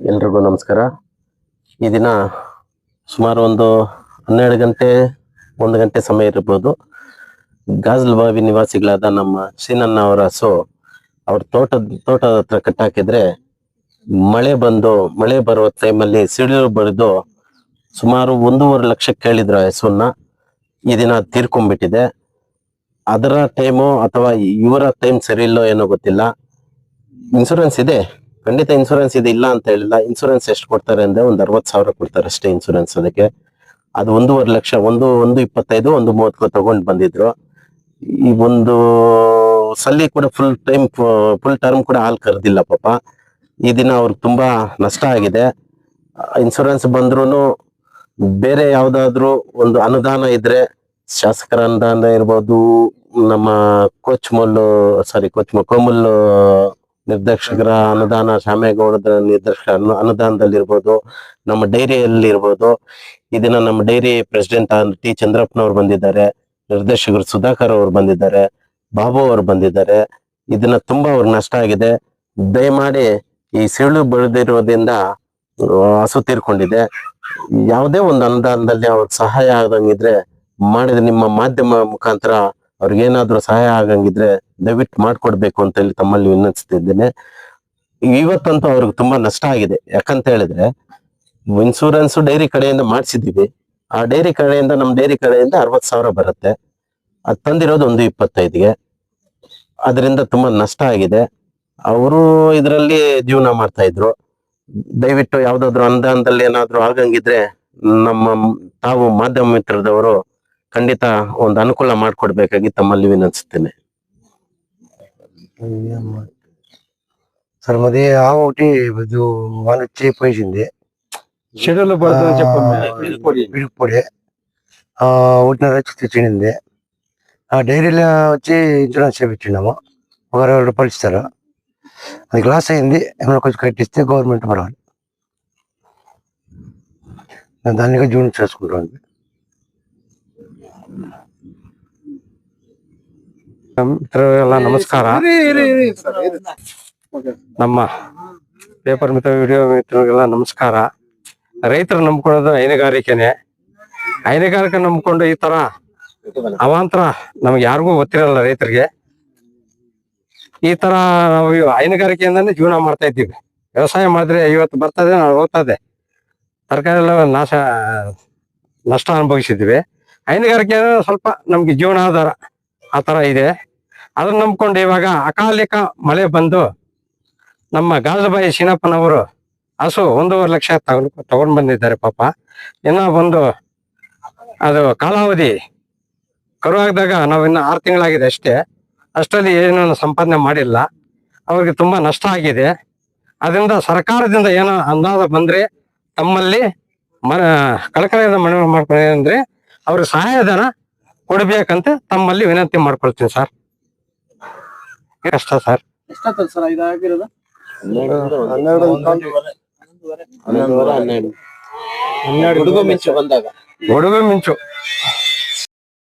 ಎಲ್ರಿಗೂ ನಮಸ್ಕಾರ. ಈ ದಿನ ಸುಮಾರು ಒಂದು ಹನ್ನೆರಡು ಗಂಟೆ, ಒಂದು ಗಂಟೆ ಸಮಯ ಇರ್ಬೋದು. ಗಾಜಲ್ ಬಾವಿ ನಿವಾಸಿಗಳಾದ ನಮ್ಮ ಶ್ರೀನನ್ನ ಅವರ ಸೊ, ಅವ್ರ ತೋಟದ ತೋಟದ ಹತ್ರ ಕಟ್ಟಾಕಿದ್ರೆ ಮಳೆ ಬಂದು, ಮಳೆ ಬರುವ ಟೈಮಲ್ಲಿ ಸಿಡಿಲು ಬರೆದು ಸುಮಾರು ಒಂದೂವರೆ ಲಕ್ಷ ಕೇಳಿದ್ರು ಹೆಸರನ್ನ. ಈ ದಿನ ತೀರ್ಕೊಂಡ್ಬಿಟ್ಟಿದೆ. ಅದರ ಟೈಮು ಅಥವಾ ಇವರ ಟೈಮ್ ಸರಿ ಇಲ್ಲೋ ಏನೋ ಗೊತ್ತಿಲ್ಲ. ಇನ್ಸೂರೆನ್ಸ್ ಇದೆ? ಖಂಡಿತ ಇನ್ಸೂರೆನ್ಸ್ ಇದೆ ಇಲ್ಲ ಅಂತ ಹೇಳಿಲ್ಲ. ಇನ್ಸೂರೆನ್ಸ್ ಎಷ್ಟು ಕೊಡ್ತಾರೆ ಅಂದ್ರೆ ಒಂದು ಅರವತ್ತು ಸಾವಿರ ಕೊಡ್ತಾರೆ ಅಷ್ಟೇ ಇನ್ಸೂರೆನ್ಸ್ ಅದಕ್ಕೆ. ಅದು ಒಂದೂವರೆ ಲಕ್ಷ, ಒಂದು ಒಂದು ಇಪ್ಪತ್ತೈದು, ಒಂದು ಮೂವತ್ತು ತಗೊಂಡ್ ಬಂದಿದ್ರು. ಈ ಒಂದು ಸಲ್ಲಿ ಕೂಡ ಫುಲ್ ಟೈಮ್ ಫುಲ್ ಟರ್ಮ್ ಕೂಡ ಹಾಲು ಕರೆದಿಲ್ಲ ಪಾಪ. ಈ ದಿನ ಅವ್ರಿಗೆ ತುಂಬಾ ನಷ್ಟ ಆಗಿದೆ. ಇನ್ಸೂರೆನ್ಸ್ ಬಂದ್ರೂ ಬೇರೆ ಯಾವ್ದಾದ್ರು ಒಂದು ಅನುದಾನ ಇದ್ರೆ ಶಾಸಕರ ಅನುದಾನ ಇರ್ಬೋದು, ನಮ್ಮ ಕೋಚ್ ಮೊಲ್ಲು ಸಾರಿ ಕೋಚ್ ಕೋಮಲ್ ನಿರ್ದೇಶಕರ ಅನುದಾನ ಶಾಮೇಗೌಡದ ನಿರ್ದೇಶಕ ಅನು ಅನುದಾನದಲ್ಲಿ ನಮ್ಮ ಡೈರಿಯಲ್ಲಿ ಇರ್ಬೋದು ಇದನ್ನ ದಿನ ನಮ್ಮ ಡೈರಿ ಪ್ರೆಸಿಡೆಂಟ್ ಟಿ ಚಂದ್ರಪ್ಪನವ್ರು ಬಂದಿದ್ದಾರೆ, ನಿರ್ದೇಶಕರು ಸುಧಾಕರ್ ಅವರು ಬಂದಿದ್ದಾರೆ, ಬಾಬು ಅವರು ಬಂದಿದ್ದಾರೆ. ಇದನ್ನ ತುಂಬಾ ಅವ್ರಿಗೆ ನಷ್ಟ ಆಗಿದೆ. ದಯಮಾಡಿ ಈ ಸಿಳು ಬೆಳೆದಿರೋದ್ರಿಂದ ಹಸು ತೀರ್ಕೊಂಡಿದೆ. ಯಾವುದೇ ಒಂದು ಅನುದಾನದಲ್ಲಿ ಅವ್ರಿಗೆ ಸಹಾಯ ಆಗದಂಗಿದ್ರೆ ಮಾಡಿದ್ರೆ ನಿಮ್ಮ ಮಾಧ್ಯಮ ಮುಖಾಂತರ ಅವ್ರಿಗೇನಾದ್ರೂ ಸಹಾಯ ಆಗಂಗಿದ್ರೆ ದಯವಿಟ್ಟು ಮಾಡ್ಕೊಡ್ಬೇಕು ಅಂತ ಹೇಳಿ ತಮ್ಮಲ್ಲಿ ವಿನಂತಿಸ್ತಿದ್ದೇನೆ ಇವತ್ತಂತೂ ಅವ್ರಿಗೆ ತುಂಬಾ ನಷ್ಟ ಆಗಿದೆ. ಯಾಕಂತ ಹೇಳಿದ್ರೆ ಇನ್ಸೂರೆನ್ಸ್ ಡೈರಿ ಕಡೆಯಿಂದ ಮಾಡಿಸಿದೀವಿ ಆ ಡೈರಿ ಕಡೆಯಿಂದ ನಮ್ಮ ಡೈರಿ ಕಡೆಯಿಂದ ಅರವತ್ ಸಾವಿರ ಬರುತ್ತೆ. ಅದು ತಂದಿರೋದು ಒಂದು ಇಪ್ಪತ್ತೈದಿಗೆ. ಅದರಿಂದ ತುಂಬಾ ನಷ್ಟ ಆಗಿದೆ. ಅವರು ಇದರಲ್ಲಿ ಜೀವನ ಮಾಡ್ತಾ ಇದ್ರು. ದಯವಿಟ್ಟು ಯಾವ್ದಾದ್ರು ಅನುದಾನದಲ್ಲಿ ಏನಾದ್ರು ಆಗಂಗಿದ್ರೆ ನಮ್ಮ ತಾವು ಮಾಧ್ಯಮ ಮಿತ್ರದವರು ಖಂಡಿತ ಒಂದು ಅನುಕೂಲ ಮಾಡ್ಕೊಡ್ಬೇಕಾಗಿ ತಮ್ಮಲ್ಲಿ ವಿನಂತಿಸ್ತೇನೆ సార్ మాది ఆ ఒకటి ఇది వన్ వచ్చి పోయింది షెడ్యూల్ పడుతుంది చెప్పండి పిడుపుపొడి ఒకటిన్నర వచ్చి తెచ్చింది ఆ డైరీలో వచ్చి ఇన్సూరెన్స్ చేయించున్నాము ఒక అరవై రూపాయలు ఇస్తారు అది లాస్ అయింది ఏమైనా కొంచెం కట్టిస్తే గవర్నమెంట్ పర్వాలి దానిగా జూన్ చేసుకుంటాం ಮಿತ್ರರಿಗೆಲ್ಲ ನಮಸ್ಕಾರ. ನಮ್ಮ ಪೇಪರ್ ಮಿತ್ರ ವಿಡಿಯೋ ಮಿತ್ರರಿಗೆಲ್ಲ ನಮಸ್ಕಾರ. ರೈತರು ನಂಬ್ಕೊಳ್ಳೋದು ಹೈನುಗಾರಿಕೆನೆ. ಹೈನುಗಾರಿಕೆ ನಂಬ್ಕೊಂಡು ಈ ತರ ಅವಾಂತರ ನಮ್ಗೆ ಯಾರಿಗೂ ಗೊತ್ತಿರಲ್ಲ ರೈತರಿಗೆ. ಈ ತರ ನಾವು ಹೈನುಗಾರಿಕೆಯಿಂದಾನೆ ಹೈನುಗಾರಿಕೆಯಿಂದಾನೇ ಜೀವನ ಮಾಡ್ತಾ ಇದ್ದೀವಿ. ವ್ಯವಸಾಯ ಮಾಡಿದ್ರೆ ಇವತ್ತು ಬರ್ತದೆ ನಾವು ಹೋಗ್ತದೆ ತರಕಾರಿ ಎಲ್ಲ ನಾಶ ನಷ್ಟ ಅನುಭವಿಸಿದ್ವಿ ಹೈನುಗಾರಿಕೆ ಸ್ವಲ್ಪ ನಮ್ಗೆ ಜೀವನಾಧಾರ ಆ ತರ ಇದೆ. ಅದನ್ನ ನಂಬ್ಕೊಂಡು ಇವಾಗ ಅಕಾಲಿಕ ಮಳೆ ಬಂದು ನಮ್ಮ ಗಾಜಬಾಯಿ ಶೀನಪ್ಪನವರು ಹಸು ಒಂದೂವರೆ ಲಕ್ಷ ತಗೊಂಡು ತಗೊಂಡ್ ಬಂದಿದ್ದಾರೆ ಪಾಪ. ಇನ್ನ ಬಂದು ಅದು ಕಾಲಾವಧಿ ಕರು ಹಾಕಿದಾಗ ನಾವು ಇನ್ನು ಆರು ತಿಂಗಳಾಗಿದೆ ಅಷ್ಟೇ. ಅಷ್ಟರಲ್ಲಿ ಏನೇನು ಸಂಪಾದನೆ ಮಾಡಿಲ್ಲ. ಅವ್ರಿಗೆ ತುಂಬ ನಷ್ಟ ಆಗಿದೆ. ಅದರಿಂದ ಸರ್ಕಾರದಿಂದ ಏನೋ ಅಂದಾಜ ಬಂದ್ರೆ ತಮ್ಮಲ್ಲಿ ಮ ಕಳಕಳಿಯಿಂದ ಮನವಿ ಮಾಡ್ಕೊಂಡು ಅವ್ರಿಗೆ ಸಹಾಯಧನ ಕೊಡಬೇಕಂತ ತಮ್ಮಲ್ಲಿ ವಿನಂತಿ ಮಾಡ್ಕೊಳ್ತೀನಿ ಸರ್. ಎಷ್ಟ ಸರ್? ಎಷ್ಟಾಗ್ತದೆ ಸರ್ ಇದಾಗಿರೋದು ಹನ್ನೆರಡು. ಹುಡುಗ ಮಿಂಚು ಬಂದಾಗ. ಹುಡುಗ ಮಿಂಚು.